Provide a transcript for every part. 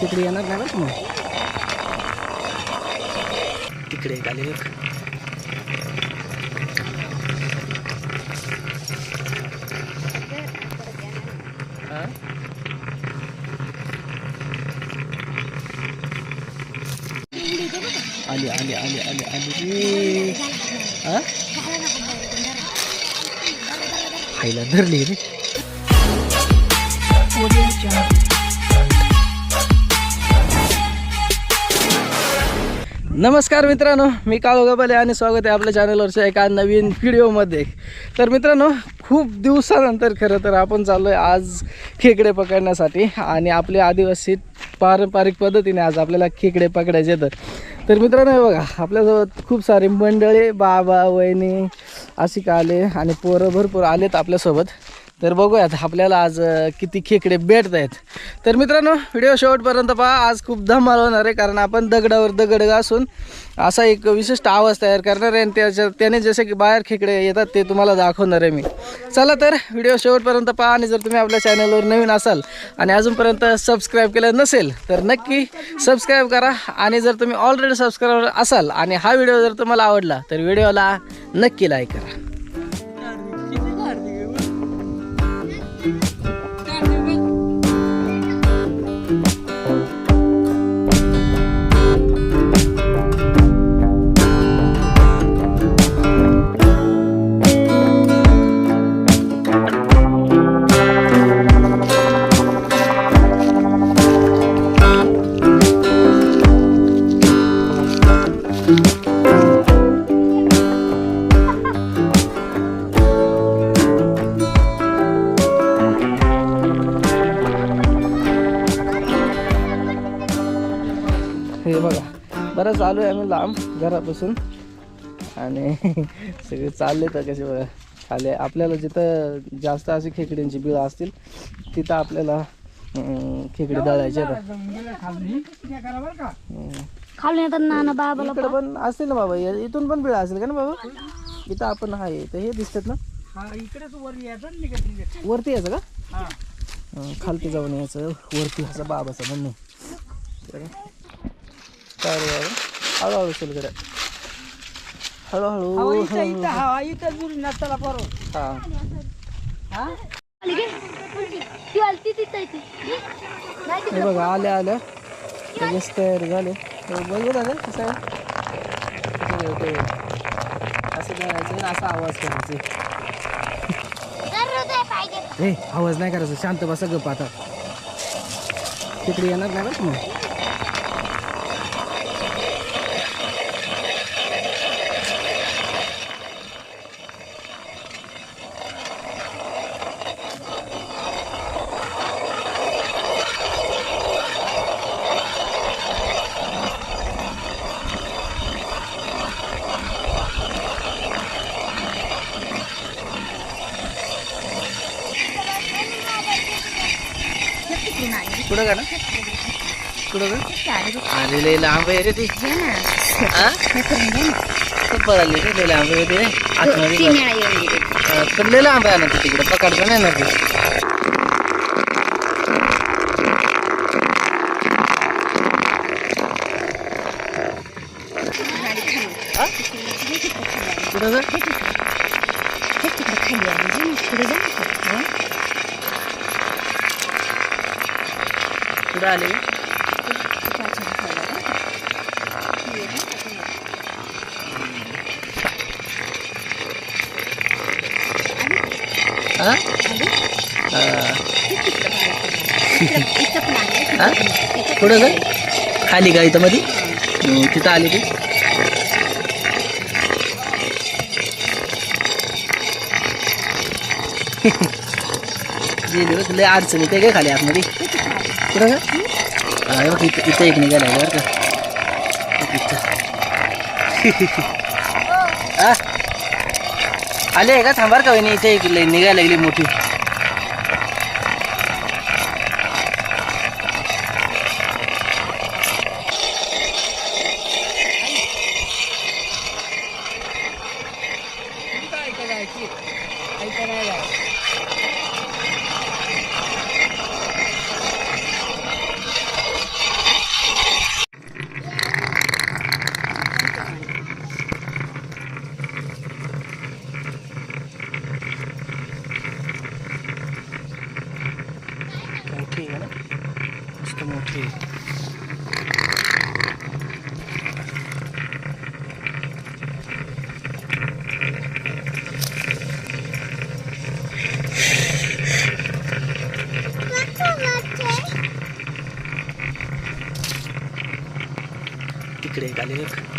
तिकडे येणार नाही बरं का मग तिकडे एक आले बघ हा? आली आली आली आली आली रे हा खायला धरली रे नमस्कार मित्रांनो मी काळू आणि स्वागत आहे आपल्या चॅनलवरच्या एका नवीन व्हिडिओमध्ये तर मित्रांनो खूप दिवसानंतर खरं तर आपण चाललो आहे आज खेकडे पकडण्यासाठी आणि आपले आदिवासी पारंपरिक पद्धतीने आज आपल्याला खेकडे पकडायचे येतं तर मित्रांनो हे बघा आपल्यासोबत खूप सारे मंडळे बाबा वहिनी अशी का आले आणि पोरं भरपूर आलेत आपल्यासोबत. तर बघूयात आपल्याला आज किती खेकडे भेटत आहेत. तर मित्रांनो व्हिडिओ शेवटपर्यंत पहा आज खूप धमाल होणार आहे कारण आपण दगडावर दगड घासून असा एक विशिष्ट आवाज तयार करणार आहे आणि त्याच्या त्याने जसे की बाहेर खेकडे येतात ते तुम्हाला दाखवणार आहे मी. चला तर व्हिडिओ शेवटपर्यंत पहा आणि जर तुम्ही आपल्या चॅनलवर नवीन असाल आणि अजूनपर्यंत सबस्क्राईब केलं नसेल तर नक्की सबस्क्राईब करा. आणि जर तुम्ही ऑलरेडी सबस्क्राईबर असाल आणि हा व्हिडिओ जर तुम्हाला आवडला तर व्हिडिओला नक्की लाईक करा. हे चालू आहे आम्ही लांब घरापासून. आणि सगळे चालले तर कसे बघा. खाली आपल्याला जिथं जास्त अशी खेकड्यांची बिळं असतील तिथं आपल्याला खेकडे दळायचे येतात इकडं पण असतील ना बाबा. या- इथून पण बिळं असेल का ना बाबा? इथं आपण आहे. तर हे दिसतात ना? वरती यायचं का? हं, खालती जाऊन यायचं. वरती यायचं बाबाचं म्हणणे तर काय रे बाबा हळूहळू सुलकडे हळूहळू हळूहळू. हा हे. बघा आल्या आल्या. लगेच तयार झाले. बघू दादा कसं आहे? असं करायचं असा आवाज करायचा. हे आवाज नाही करायचा. शांत बसा गप आता. तिकडे येणार नाही बरं का कुठं का ना? कुठं का? अरे लय लांब आहे रे ती. हा? खूप पळाली रे लय लांब आहे ते आतमध्ये बघ. अं, पण लय लांब आहे ना ती तिकडे. पकडता नाही ना ते हा? कुठं का कुठं आले. थोडं काय खाली का इथं मध्ये हम्म, हो, तिथं आली ती. गेले लय अडचणी ते काय खाली आतमध्ये? कुठं का बघ इथं इथं एक निघाला बरं का. आले आहे का? थांबार का वहिनी? इथे एक निघायला लागली मोठी. ऐका नाही मोठी तिकडे एक आली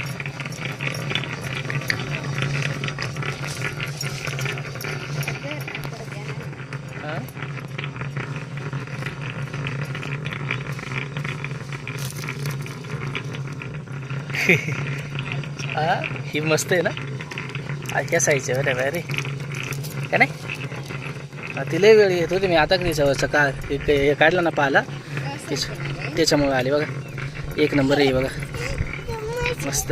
हा ही मस्त आहे ना? ह्या आहे अरे अरे का नाही? हा, लय वेळ येत होती मी आता कधी जवळचं का एक हे काढलं ना पाला त्याच्यामुळे आली बघा. एक नंबर आहे बघा. मस्त.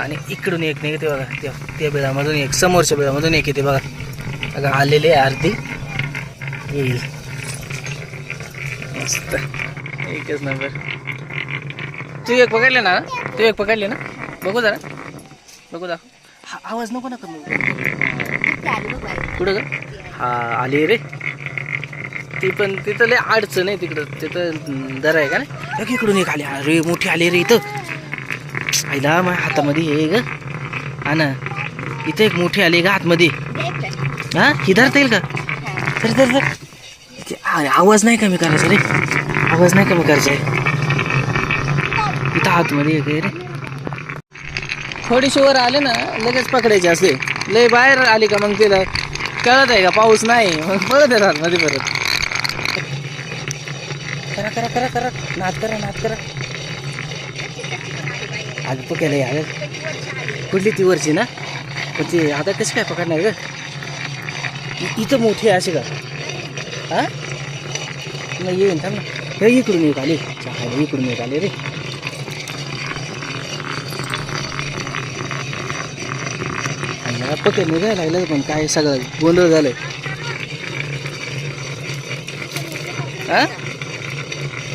आणि इकडून एक निघते बघा त्या त्या बिळामधून एक समोरच्या बिळामधून एक येते बघा. बघा आलेली आहे अर्धी येईल. मस्त. एकच नंबर. तू एक पकडले ना? तू एक पकडले ना? बघू जरा. बघू दाखव. हा आवाज नको ना कमी कुठं ग? हा आली रे. ती पण तिथं लय अडचण आहे तिकडं. तिथं दर आहे का नाही? इकडून एक आली. अरे मोठी आली रे इथं. आईला माझ्या हातामध्ये हे ग. हा ना. इथं एक मोठी आली का आतमध्ये. हा? ही धरता येईल का? तर आवाज नाही कमी करायचा रे. आवाज नाही कमी करायचा आहे इथं आतमध्ये येते रे. थोडीशी वर आले ना लगेच पकडायचे असते लय बाहेर आली का मग तिला कळत आहे का? पाऊस नाही. मग परत येतात मध्ये परत. करा करा करा करा. नाद करा नाद करा. आज पकडलं यार कुठली ती वरची ना? पण ती आता कशी काय पकडणार ग? इथं मोठी असे का? हा? मग येईन थांब ना. हे इकडून एक आले. चहा इकडून एक आले रे. आणि पकेल निघायला लागलं पण काय सगळं गोंधळ झालंय. हा?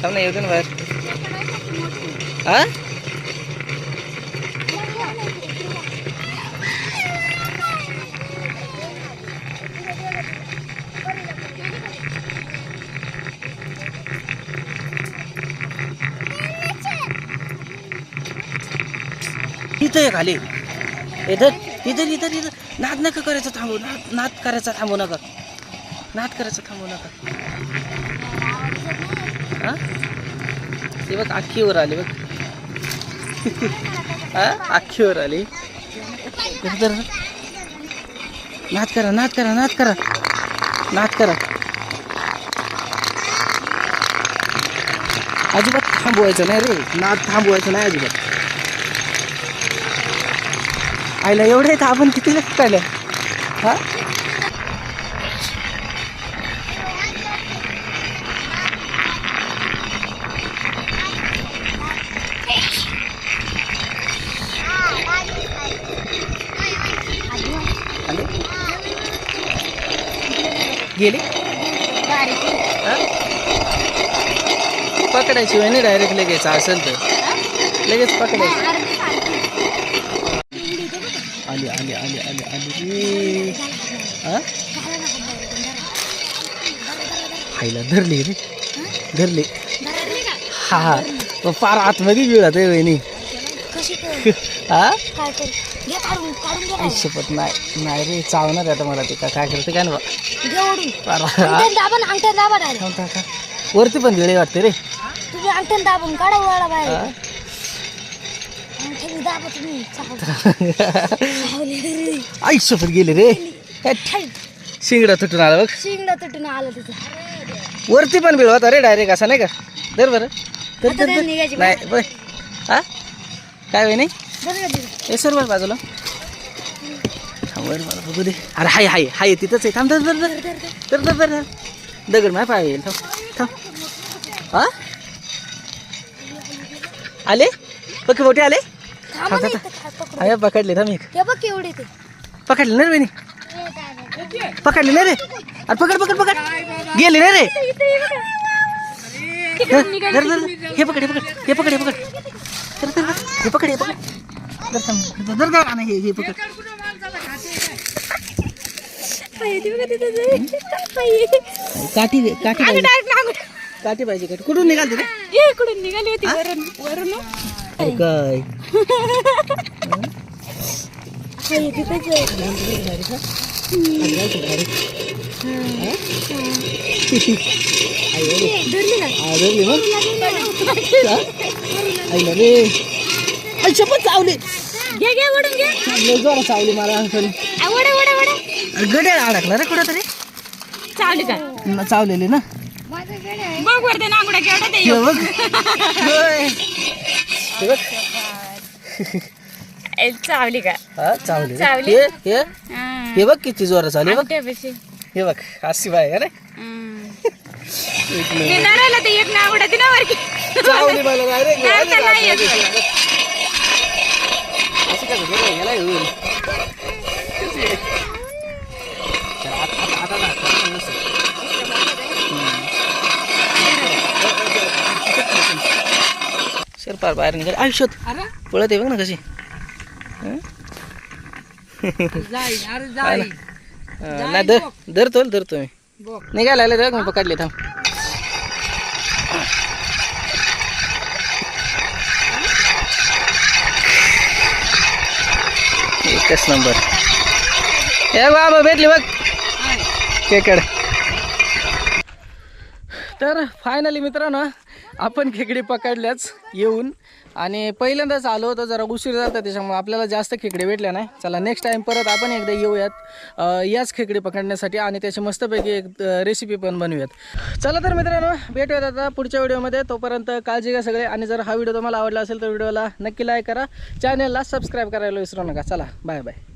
थांब ना येऊ दे ना बाहेर. हा? इथं आहे खाली. इथं इथं इथं इथं. नाद नका करायचं थांबू नाद नाद करायचा थांबू नका. नाद करायचं थांबू नका. हा? ते बघ आखीवर आली बघ. हा? आखीवर आली. तर? नाद करा नाद करा नाद करा. नाद करा. अजिबात थांबवायचं नाही रे. नाद थांबवायचं नाही अजिबात. आईला एवढे आहेत आपण किती काढल्या हा? गेली? गेले पकडायची वेळ नाही डायरेक्ट लगेच असेल तर. लगेच पकडायची. आली आली आली आली आली हा खायला धरली रे. धरली. हा हा. मग फार आतमध्ये मिळत आहे वहिनी. हा शपथ नाही नाही रे. चावणार आता मला ते. का काय करते काय ना. वरती पण वेळे वाटते रे. दाबून काढा वळा बाहेर हा? अंगठ्याने दाबा तुम्ही चावले. चावले रे. आई शपथ गेली रे. शिंगडा तुटून आला बघ. शिंगडा तुटून आला तिथं. वरती पण बिळ होता रे डायरेक्ट असा नाही का? धर बरं. निघायची नाही हा? काय वहिनी? बरं का तिथं? हे सर बरं बाजूला. मला बघू दे. अरे हाय हाय हाय तिथंच आहे. थांब धर धर धर. धर धर धर. धर दगड माय पाय येईल. थांब थांब. हा? आले? बघ मोठे आले? थांबा ना. इथं. हाय पकडले हे बघ केवढे ते. पकडले ना रे वहिनी पकडले ना रे. अरे पकड पकड पकड. गेले ना रे. धर धर. हे पकड हे पकड. हे पकड हे पकड. धर धर धर. हे पकड हे पकड. धर थांब. धर धर धर. आणि हे हे पकड. काठी पाहिजे. काठी पाहिजे. काठी कुठून निघालते रे? इकडून निघाली होती? वरून वरून. अरे काय हाय, तिथेच आहे. धरली ना? आदरली मग आईला रे आई शपथ चावली घे घे वडून घे लय जोरात चावली मला पण आ, वडा वडा वडा गड्या अडकला रे कुठं तरी चावली का चावलेली ना बघ वरते नांगुडा केवढा ते हे बघ होय. हे बघ ए, चावली का हा चावली. चावली? हे हे हा. बघ किती जोरात चावली हे बघ. हे अशी बाय का रे हम्म. एक ते मिनिट. धरायला ते एक नांगुडा ती ना चावली मला. असं कसं याला येऊन. चला, आता- आता- आता दाखव, आता व्यवस्थित. शिरपार बाहेर निघाल. आयुष्यात पळत आहे बघ ना कशी. नाही धर धरतो धरतो मी. निघायला आले तर मी पकडले थांब. एकच नंबर. हे बाबा भेटली बघ. खेकड तर फायनली मित्रांनो आपण खेकडी पकडल्याच येऊन. आणि पहिल्यांदाच आलो होतो जरा उशीर झाला त्याच्यामुळे आपल्याला जास्त खेकडे भेटल्या नाही. चला नेक्स्ट टाइम परत आपण एकदा येऊयात. याच खेकडे पकडण्यासाठी आणि त्याची मस्तपैकी एक रेसिपी पण बनवूयात. चला तर मित्रांनो भेटूयात आता पुढच्या व्हिडिओमध्ये. तोपर्यंत काळजी घ्या सगळे. आणि जर हा व्हिडिओ तुम्हाला आवडला असेल तर व्हिडिओला नक्की लाईक करा. चॅनलला सबस्क्राईब करायला विसरू नका. चला बाय बाय